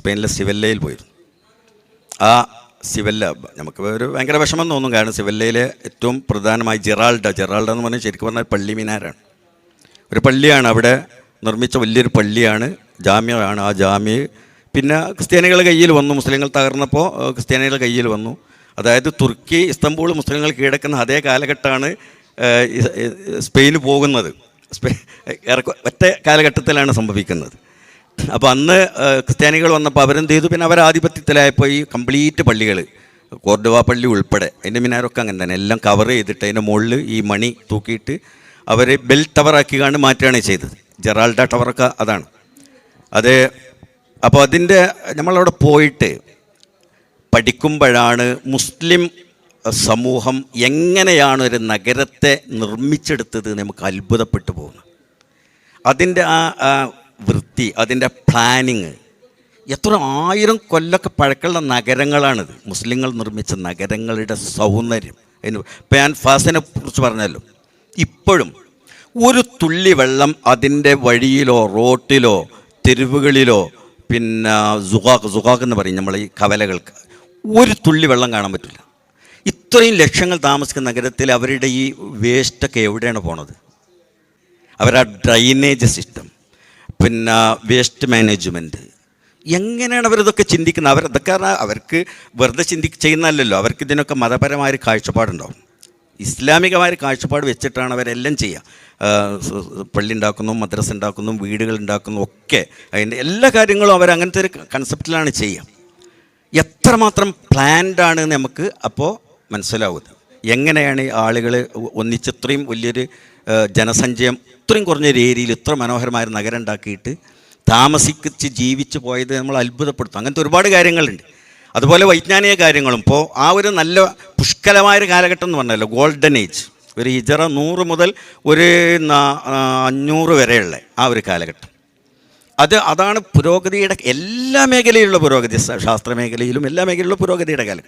സ്പെയിനിലെ സിവല്ലയിൽ പോയിരുന്നു. ആ സിവല്ല നമുക്ക് ഒരു ഭയങ്കര വിഷമം തോന്നും. കാരണം സിവല്ലയിലെ ഏറ്റവും പ്രധാനമായി ജെറാൾഡ. ജെറാൾഡ എന്ന് പറഞ്ഞാൽ ശരിക്കും പറഞ്ഞാൽ പള്ളി മിനാരാണ്. ഒരു പള്ളിയാണ് അവിടെ നിർമ്മിച്ച വലിയൊരു പള്ളിയാണ് ജാമ്യമാണ് ആ ജാമ്യ. പിന്നെ ക്രിസ്ത്യാനികളുടെ കയ്യിൽ വന്നു. മുസ്ലിങ്ങൾ തകർന്നപ്പോൾ ക്രിസ്ത്യാനികളുടെ കയ്യിൽ വന്നു. അതായത് തുർക്കി ഇസ്തംബൂൾ മുസ്ലിങ്ങൾ കീഴടക്കുന്ന അതേ കാലഘട്ടമാണ് സ്പെയിന് പോകുന്നത്. സ്പെ ഒറ്റ കാലഘട്ടത്തിലാണ് സംഭവിക്കുന്നത്. അപ്പോൾ അന്ന് ക്രിസ്ത്യാനികൾ വന്നപ്പോൾ അവരെന്ത് ചെയ്തു? പിന്നെ അവർ ആധിപത്യത്തിലായപ്പോൾ ഈ കംപ്ലീറ്റ് പള്ളികൾ കോർഡോവ പള്ളി ഉൾപ്പെടെ അതിന്റെ മിനാരൊക്കെ അങ്ങനെ തന്നെ എല്ലാം കവർ ചെയ്തിട്ട് അതിന്റെ മുകളിൽ ഈ മണി തൂക്കിയിട്ട് അവരെ ബെൽ ടവറാക്കി കാണ് മാറ്റുകയാണ് ചെയ്തത്. ജെറാൾഡ ടവറൊക്കെ അതാണ്. അത് അപ്പോൾ അതിന്റെ നമ്മളവിടെ പോയിട്ട് പഠിക്കുമ്പോഴാണ് മുസ്ലിം സമൂഹം എങ്ങനെയാണ് ഒരു നഗരത്തെ നിർമ്മിച്ചെടുത്തത് നമുക്ക് അത്ഭുതപ്പെട്ടു പോകുന്നത്. അതിന്റെ ആ വൃത്തി അതിന്റെ പ്ലാനിങ് എത്ര ആയിരം കൊല്ലൊക്കെ പഴക്കമുള്ള നഗരങ്ങളാണിത്. മുസ്ലിങ്ങൾ നിർമ്മിച്ച നഗരങ്ങളുടെ സൗന്ദര്യം. അതിന് പാൻ ഫാസിനെ കുറിച്ച് പറഞ്ഞല്ലോ. ഇപ്പോഴും ഒരു തുള്ളി വെള്ളം അതിന്റെ വഴിയിലോ റോട്ടിലോ തെരുവുകളിലോ പിന്നെ സുഹാഖ് സുഹാഖ് എന്ന് പറയും നമ്മൾ ഈ കവലകൾക്ക്. ഒരു തുള്ളി വെള്ളം കാണാൻ പറ്റില്ല. ഇത്രയും ലക്ഷങ്ങൾ താമസിക്കുന്ന നഗരത്തിൽ അവരുടെ ഈ വേസ്റ്റൊക്കെ എവിടെയാണ് പോണത്? അവരാ ഡ്രൈനേജ് സിസ്റ്റം പിന്നെ വേസ്റ്റ് മാനേജ്മെന്റ് എങ്ങനെയാണ് അവരിതൊക്കെ ചിന്തിക്കുന്നത്? അവരതൊക്കെ അവർക്ക് വെറുതെ ചിന്തി ചെയ്യുന്നതല്ലല്ലോ. അവർക്ക് ഇതിനൊക്കെ മതപരമായ കാഴ്ചപ്പാടുണ്ടാവും. ഇസ്ലാമികമായ കാഴ്ചപ്പാട് വെച്ചിട്ടാണ് അവരെല്ലാം ചെയ്യുക. പള്ളി ഉണ്ടാക്കുന്നു മദ്രസ ഉണ്ടാക്കുന്നു വീടുകൾ ഉണ്ടാക്കുന്നു ഒക്കെ. അതിന്റെ എല്ലാ കാര്യങ്ങളും അവർ അങ്ങനത്തെ ഒരു കൺസെപ്റ്റിലാണ് ചെയ്യുക. എത്രമാത്രം പ്ലാൻഡ് ആണ് നമുക്ക് അപ്പോൾ മനസ്സിലാവുന്നത്. എങ്ങനെയാണ് ആളുകൾ ഒന്നിച്ച് ഇത്രയും വലിയൊരു ജനസഞ്ചയം ഇത്രയും കുറഞ്ഞൊരു ഏരിയയിൽ ഇത്ര മനോഹരമായ നഗരം ഉണ്ടാക്കിയിട്ട് താമസിച്ച് ജീവിച്ച് പോയത് നമ്മൾ അത്ഭുതപ്പെടുത്തും. അങ്ങനത്തെ ഒരുപാട് കാര്യങ്ങളുണ്ട്. അതുപോലെ വൈജ്ഞാനിക കാര്യങ്ങളും. ഇപ്പോൾ ആ ഒരു നല്ല പുഷ്കലമായൊരു കാലഘട്ടം എന്ന് പറഞ്ഞല്ലോ ഗോൾഡൻ ഏജ് ഒരു ഹിജറ നൂറ് മുതൽ ഒരു അഞ്ഞൂറ് വരെയുള്ള ആ ഒരു കാലഘട്ടം. അത് അതാണ് പുരോഗതിയുടെ എല്ലാ മേഖലയിലുള്ള പുരോഗതി. ശാസ്ത്ര മേഖലയിലും എല്ലാ മേഖലയിലുള്ള പുരോഗതിയുടെ കാലം